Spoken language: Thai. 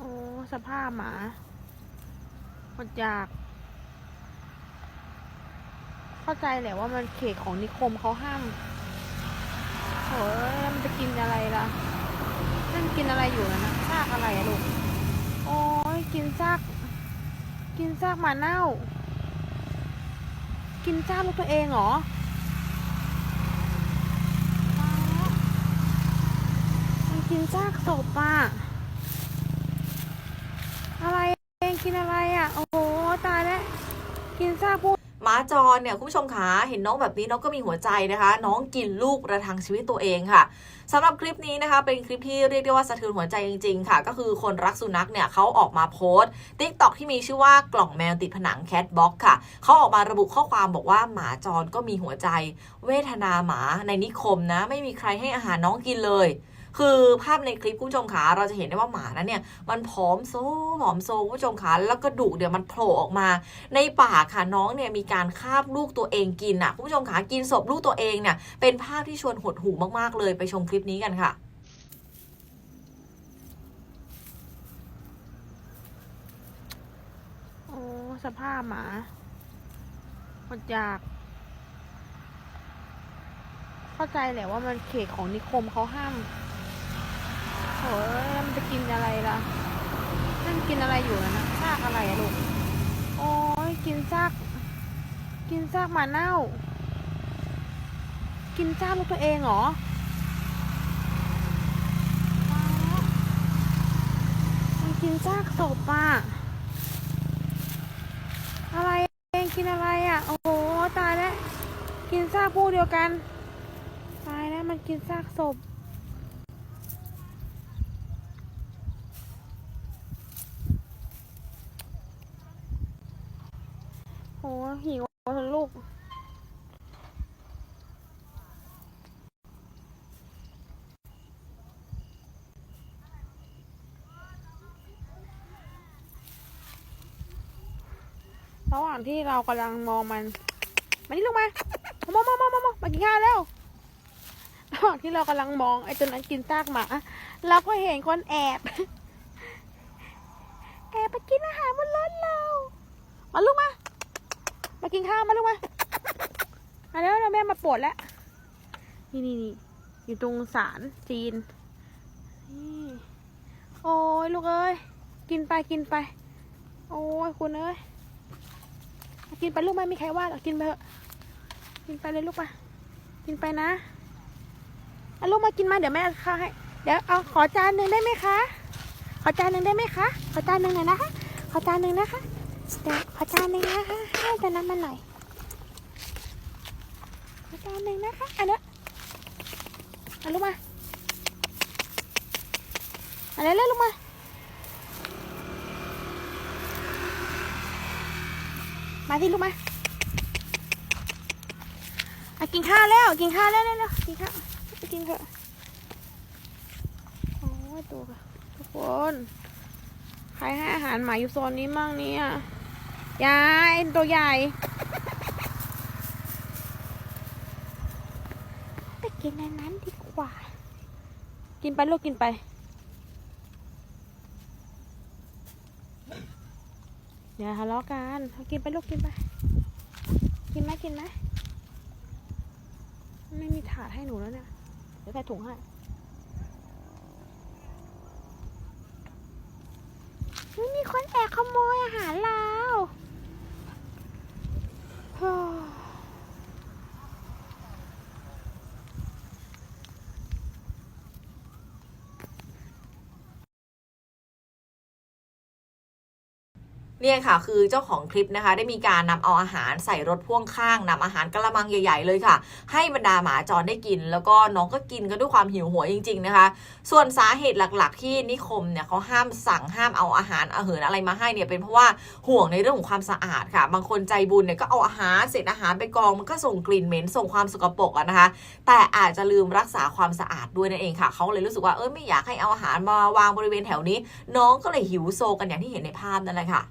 อ้สภาพหมาหมดอยาก เข้าใจแหละว่ามันเขตของนิคมเขาห้ามโอ้ยมันจะกินอะไรล่ะนั่นกินอะไรอยู่นะนะซากอะไรอะลูก โอ้ยกินซาก กินซากหมาเน่า กินซากลูกตัวเองเหรออ๋อมันกินซากศพอะ อะไรเอง กินอะไรอะ โอ้โห ตายแล้ว กินซากผู้หมาจรเนี่ยคุณผู้ชมคะเห็นน้องแบบนี้น้องก็มีหัวใจนะคะ น้องกินลูกระทังชีวิตตัวเองค่ะสำหรับคลิปนี้นะคะ เป็นคลิปที่เรียกได้ว่าสะเทือนหัวใจจริงๆ ค่ะ ก็คือคนรักสุนัขเนี่ยเขาออกมาโพสต์ติ๊กต็อกที่มีชื่อว่ากล่องแมวติดผนังแคทบ็อกค่ะเขาออกมาระบุข้อความบอกว่าหมาจรก็มีหัวใจ เวทนาหมาในนิคมนะ ไม่มีใครให้อาหารน้องกินเลย คือภาพในคลิปคุณผู้ชมขาเราจะเห็นได้ว่าหมานั้นเนี่ย มันผอมโซผอมโซคุณผู้ชมขาแล้วกระดูกเดี๋ยวมันโผล่ออกมา ในปากค่ะน้องเนี่ยมีการคาบลูกตัวเองกินอะคุณผู้ชมขากินศพลูกตัวเองเนี่ยเป็นภาพที่ชวนหดหูมากๆเลยไปชมคลิปนี้กันค่ะโอ้สภาพหมาหดอยาก เข้าใจแหละว่ามันเขตของนิคมเขาห้าม โอ้ยแล้วมันจะกินอะไรล่ะนั่นกินอะไรอยู่นะนะซากอะไรอะลูก โอ้ยกินซาก กินซากหมาเน่า กินซากลูกตัวเองเหรออ๋อมันกินซากศพอะ อะไรเองกินอะไรอะ โอ้โหตายแล้ว กินซากผู้เดียวกัน ตายแล้วมันกินซากศพ โอ้หิวลูกระหว่างที่เรากำลังมองมัน มานี่ลงมามามามามามามากินข้าวแล้วระหว่างที่เรากำลังมองไอ้ตัวนั้นกินซากหมา เราก็เห็นคนแอบ แอบไปกินอาหารบนรถเรา มาลูกมา มา กินข้าวมาลูกมามาแล้วเราแม่มาปวดแล้ว นี่นี่นี่อยู่ตรงศาลจีนนี่โอ้ยลูกเอ้ย กินไปกินไป โอ้ยคุณเอ้ย กินไปลูกไม่มีใครว่าหรอกกินไปเถอะ กินไปเลยลูกไปกินไปนะเอาลูกมากินมาเดี๋ยวแม่เอาข้าวให้ เดี๋ยวเอาขอจานหนึ่งได้ไหมคะ ขอจานหนึ่งได้ไหมคะ ขอจานหนึ่งหน่อยนะคะ ขอจานหนึ่งนะคะ เดี๋ยวขอจานหนึ่งนะคะให้จานน้ำมันหน่อยขอจานหนึ่งนะคะอันนี้เอาลูกมาอันนี้เลยลูกมามาที่ลูกมาอะกินข้าวแล้วกินข้าวแล้วเร็วๆกินข้าวไปกินเถอะโอ้ยตัวทุกคนใครให้อาหารหมาอยู่โซนนี้มั่งเนี่ย ยายตัวใหญ่ไปกินในนั้นดีกว่า กินไปลูกกินไป อย่าทะเลาะกันกินไปลูกกินไป กินไหมกินไหมไม่มีถาดให้หนูแล้วเนี่ย เดี๋ยวใส่ถุงให้ไม่มีคนแอบขโมยอาหารเราโอ้ เนี่ยค่ะ คือเจ้าของคลิปนะคะ ได้มีการนำเอาอาหารใส่รถพ่วงข้างนำอาหารกระมังใหญ่ ๆ เลยค่ะ ให้บรรดาหมาจรได้กิน แล้วก็น้องก็กินกันด้วยความหิวโหวยจริง ๆ นะคะ ส่วนสาเหตุหลัก ๆ ที่นิคมเนี่ยเขาห้ามสั่งห้ามเอาอาหารอาหินอะไรมาให้เนี่ยเป็นเพราะว่าห่วงในเรื่องของความสะอาดค่ะ บางคนใจบุญเนี่ยก็เอาอาหารเศษอาหารไปกองมันก็ส่งกลิ่นเหม็นส่งความสกปรกอะนะคะ แต่อาจจะลืมรักษาความสะอาดด้วยนั่นเองค่ะเขาเลยรู้สึกว่าเออไม่อยากให้เอาอาหารมาวางบริเวณแถวนี้ น้องก็เลยหิวโซกันอย่างที่เห็นในภาพนั่นแหละค่ะ